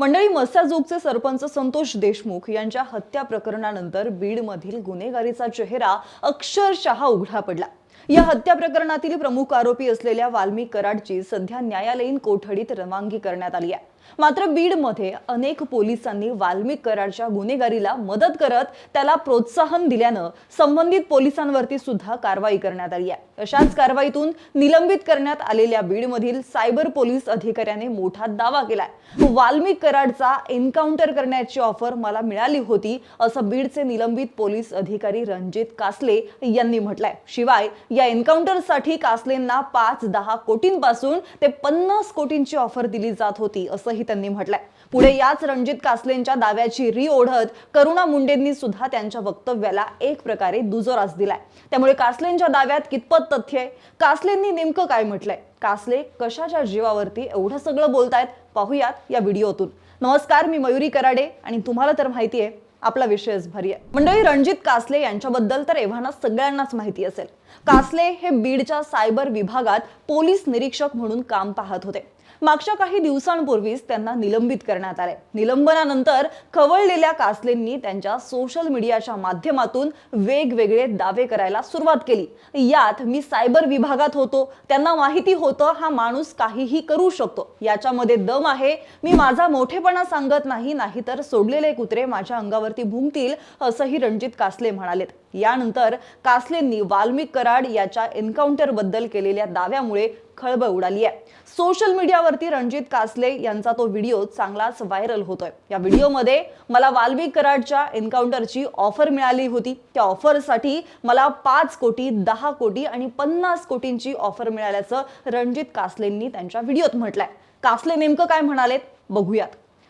मंडळी मस्याजोगचे सरपंच संतोष देशमुख यांच्या हत्या प्रकरणानंतर बीडमधील गुन्हेगारीचा चेहरा अक्षरशः उघडा पडला. या हत्या प्रकरणातील प्रमुख आरोपी असलेल्या वाल्मी कराडची सध्या न्यायालयीन कोठडीत रवानगी करण्यात आली आहे. मात्र बीडमध्ये अनेक पोलिसांनी वाल्मिक कराडच्या गुन्हेगारीला मदत करत त्याला प्रोत्साहन दिल्यानं संबंधित पोलिसांवरती सुद्धा कारवाई करण्यात आली आहे. अशाच कारवाईतून निलंबित करण्यात आलेल्या बीडमधील सायबर पोलीस अधिकाऱ्याने मोठा दावा केलाय. वाल्मिक कराडचा एन्काउंटर करण्याची ऑफर मला मिळाली होती असं बीडचे निलंबित पोलीस अधिकारी रणजित कासले यांनी म्हटलंय. शिवाय या एन्काउंटरसाठी कासलेंना पाच दहा कोटींपासून ते पन्नास कोटींची ऑफर दिली जात होती असं असंही त्यांनी म्हटलंय. पुढे याच रणजित कासलेंच्या दाव्याची री ओढत करुणा मुंडेंनी सुद्धा त्यांच्या वक्तव्याला एक प्रकारे दुजोरास दिलाय. त्यामुळे कासलेंच्या दाव्यात कितपत तथ्य आहे? कासलेंनी नेमकं काय म्हटलंय? कासले कशाच्या जीवावरती एवढं सगळं बोलतायत? पाहूयात या व्हिडिओतून. नमस्कार मी मयुरी कराडे आणि तुम्हाला तर माहिती आहे आपला विषयच भारी आहे मंडळी रणजित कासले यांच्याबद्दल तर एव्हाना सगळ्यांनाच माहिती असेल. कासले हे बीडच्या सायबर विभागात पोलीस निरीक्षक म्हणून काम पाहत होते. मागच्या काही दिवसांपूर्वीच त्यांना निलंबित करण्यात आले. निलंबनानंतर खवळलेल्या कासलेंनी त्यांच्या सोशल मीडियाच्या माध्यमातून वेगवेगळे दावे करायला सुरुवात केली. यात मी सायबर विभागात होतो त्यांना माहिती होतं हा माणूस काहीही करू शकतो. याच्यामध्ये दम आहे. मी माझा मोठेपणा सांगत नाही नाहीतर सोडलेले कुत्रे माझ्या अंगावरती भुंकतील असंही रणजित कासले म्हणालेत. यानंतर कासलेंनी वाल्मिक कराड याच्या एन्काउंटरबद्दल केलेल्या दाव्यामुळे खळबळ उडाली आहे. सोशल मीडियावरती रणजित कासले यांचा तो व्हिडिओ चांगलाच व्हायरल होतोय. या व्हिडिओमध्ये मला वाल्मिक कराडच्या एन्काउंटरची ऑफर मिळाली होती. त्या ऑफरसाठी मला पाच कोटी दहा कोटी आणि पन्नास कोटींची ऑफर मिळाल्याचं रणजित कासलेंनी त्यांच्या व्हिडिओत म्हटलंय. कासले नेमकं काय म्हणालेत? बघूयात.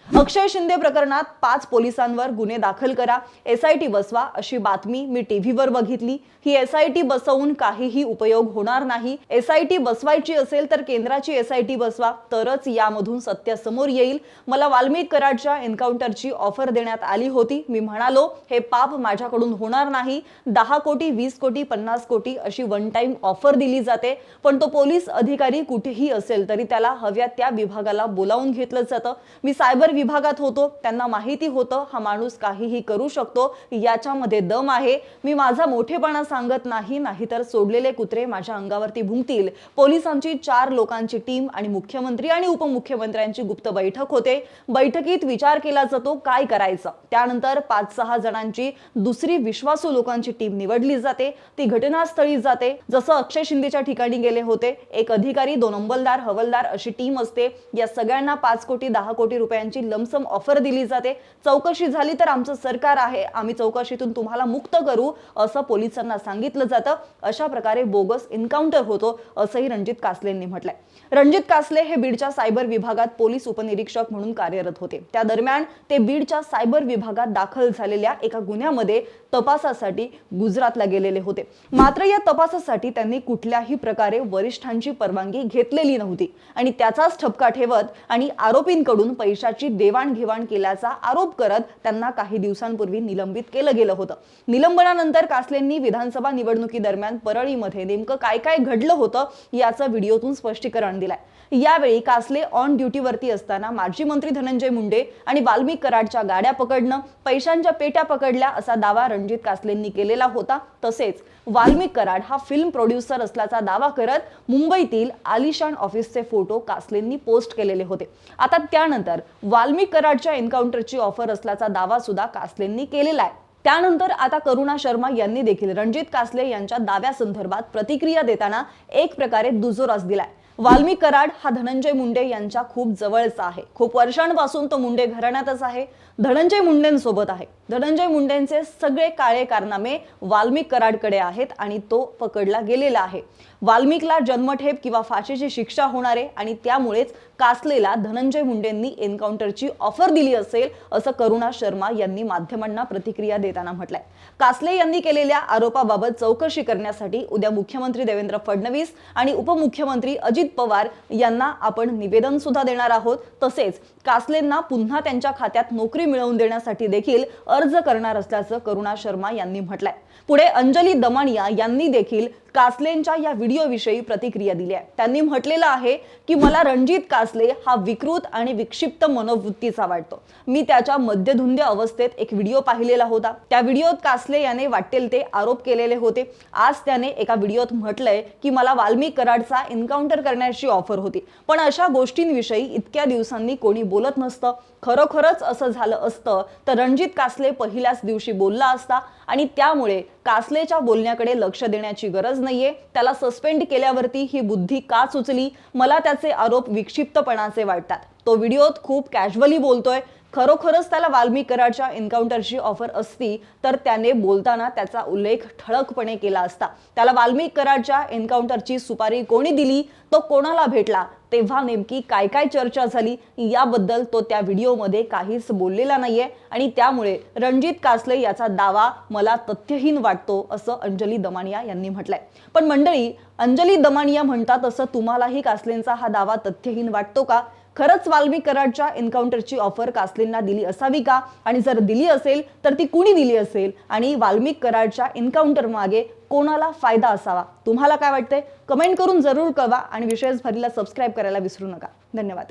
अक्षय शिंदे प्रकरणात पाच पोलिसांवर गुन्हे दाखल करा. एस आय टी बसवा अशी बातमी मी टीव्हीवर बघितली. ही एस आय टी बसवून काहीही उपयोग होणार नाही. एस आय टी बसवायची असेल तर केंद्राची एस आय टी बसवा. तरच यामधून सत्य समोर येईल. मला वाल्मिक कराडच्या एन्काउंटरची ऑफर देण्यात आली होती. मी म्हणालो हे पाप माझ्याकडून होणार नाही. दहा कोटी वीस कोटी पन्नास कोटी अशी वन टाइम ऑफर दिली जाते. पण तो पोलीस अधिकारी कुठेही असेल तरी त्याला हव्या त्या विभागाला बोलावून घेतलं जातं. मी सायबर विभागात होतो त्यांना माहिती होतं हा माणूस काहीही करू शकतो याच्यामध्ये दम आहे. मी माझा मोठेपणा सांगत नाही नाहीतर सोडलेले कुत्रे माझ्या अंगावरती भुंकतील. पोलिसांची चार लोकांची टीम आणि मुख्यमंत्री आणि उपमुख्यमंत्र्यांची गुप्त बैठक होते. बैठकीत विचार केला जातो काय करायचं? त्यानंतर पाच सहा जणांची दुसरी विश्वासू लोकांची टीम निवडली जाते. ती घटनास्थळी जाते. जसं अक्षय शिंदेच्या ठिकाणी गेले होते एक अधिकारी दोन अंमलदार हवलदार अशी टीम असते. या सगळ्यांना पाच कोटी दहा कोटी रुपयांची लमसम ऑफर दिली जाते. चौकशी झाली तर आमचं सरकार आहे. आम्ही चौकशीतून तुम्हाला मुक्त करू असं पोलिसांना सांगितलं जातं. अशा प्रकारे बोगस एन्काउंटर होतो असंही रणजित कासलेंनी म्हटलंय. रणजित कासले हे बीडच्या सायबर विभागात पोलीस उपनिरीक्षक म्हणून कार्यरत होते. त्या दरम्यान ते बीडच्या सायबर विभागात दाखल झालेल्या एका गुन्ह्यामध्ये तपासासाठी गुजरातला गेलेले होते. मात्र या तपासासाठी त्यांनी कुठल्याही प्रकारे वरिष्ठांची परवानगी घेतलेली नव्हती. आणि त्याचाच ठपका ठेवत आणि आरोपींकडून पैशाची देवाणघेवाण केल्याचा आरोप करत त्यांना काही दिवसांपूर्वी निलंबित केलं गेलं होतं. निलंबनानंतर कासलेंनी विधानसभा निवडणुकी दरम्यान परळीमध्ये नेमकं काय काय घडलं होतं याचं व्हिडिओतून स्पष्टीकरण दिलंय. यावेळी कासले ऑन ड्युटीवरती असताना माजी मंत्री धनंजय मुंडे आणि वाल्मिक कराडच्या गाड्या पकडणं पैशांच्या पेट्या पकडल्या असा दावा रणजित कासलेंनी केलेला होता. तसेच वाल्मिक कराड हा फिल्म प्रोड्युसर असल्याचा दावा करत मुंबईतील आलिशान ऑफिसचे फोटो कासलेंनी पोस्ट केलेले होते. आता त्यानंतर वाल्मिक कराडच्या एन्काउंटरची ऑफर असल्याचा दावा सुद्धा कासलेंनी केलेला आहे. त्यानंतर आता करुणा शर्मा यांनी देखील रणजित कासले यांच्या दाव्यासंदर्भात प्रतिक्रिया देताना एक प्रकारे दुजोरास दिलाय. वाल्मी कराड हा धनंजय मुंडे यांच्या खूप जवळचा आहे. खूप वर्षांपासून तो मुंडे घराण्यातच आहे. धनंजय मुंडेंसोबत आहे. धनंजय मुंडेंचे सगळे काळे कारनामे वाल्मिक कराडकडे आहेत आणि तो पकडला गेलेला आहे. वाल्मिकला जन्मठेप किंवा फाशीची शिक्षा होणार आहे आणि त्यामुळेच कासलेला धनंजय मुंडेंनी एन्काउंटरची ऑफर दिली असेल असं करुणा शर्मा यांनी माध्यमांना प्रतिक्रिया देताना म्हटलंय. कासले यांनी केलेल्या आरोपाबाबत चौकशी करण्यासाठी उद्या मुख्यमंत्री देवेंद्र फडणवीस आणि उपमुख्यमंत्री अजित पवार यांना आपण निवेदन सुद्धा देणार आहोत. तसेच कासलेंना पुन्हा त्यांच्या खात्यात नोकरी मिळवून देण्यासाठी देखील अर्ज करणार असल्याचं करुणा शर्मा यांनी म्हटलंय. पुढे अंजली दमानिया यांनी देखील कासलेंच्या या व्हिडिओविषयी प्रतिक्रिया दिली आहे. त्यांनी म्हटलेलं आहे की मला रणजित कासले हा विकृत आणि विक्षिप्त मनोवृत्तीचा वाटतो. मी त्याच्या मध्यधुंद अवस्थेत एक व्हिडिओ पाहिलेला होता. त्या व्हिडिओत कासले याने वाटेल ते आरोप केलेले होते. आज त्याने एका व्हिडिओत म्हटलंय की मला वाल्मिक कराडचा एन्काउंटर करण्याची ऑफर होती. पण अशा गोष्टींविषयी इतक्या दिवसांनी कोणी बोलत नसतं. खरोखरच असं झालं असतं तर रणजित कासले पहिल्याच दिवशी बोलला असता आणि त्यामुळे कासलेच्या बोलण्याकडे लक्ष देण्याची गरज नाहीये. त्याला सस्पेंड केल्यावरती ही बुद्धी का सुचली? मला त्याचे आरोप विक्षिप्तपणाचे वाटतात. तो व्हिडिओत खूप कॅज्युअली बोलतोय. खरोखरच त्याला वाल्मिक कराडच्या एन्काउंटरची ऑफर असती तर त्याने बोलताना त्याचा उल्लेख ठळकपणे केला असता. त्याला वाल्मिक कराडच्या एन्काउंटरची सुपारी कोणी दिली? तो कोणाला भेटला? तेव्हा नेमकी काय काय चर्चा झाली याबद्दल तो त्या व्हिडिओमध्ये काहीच बोललेला नाहीये आणि त्यामुळे रणजित कासले याचा दावा मला तथ्यहीन वाटतो असं अंजली दमानिया यांनी म्हटलंय. पण मंडळी अंजली दमानिया म्हणतात असं तुम्हालाही कासलेंचा हा दावा तथ्यहीन वाटतो का? खरंच वाल्मी कराडच्या एन्काउंटरची ऑफर कासलेंना दिली असावी का? आणि जर दिली असेल तर ती कुणी दिली असेल? आणि वाल्मिक कराडच्या एन्काउंटर मागे कोणाला फायदा असावा? तुम्हाला काय वाटतंय? कमेंट करून जरूर कळवा आणि विशेष भरीला सबस्क्राईब करायला विसरू नका. धन्यवाद.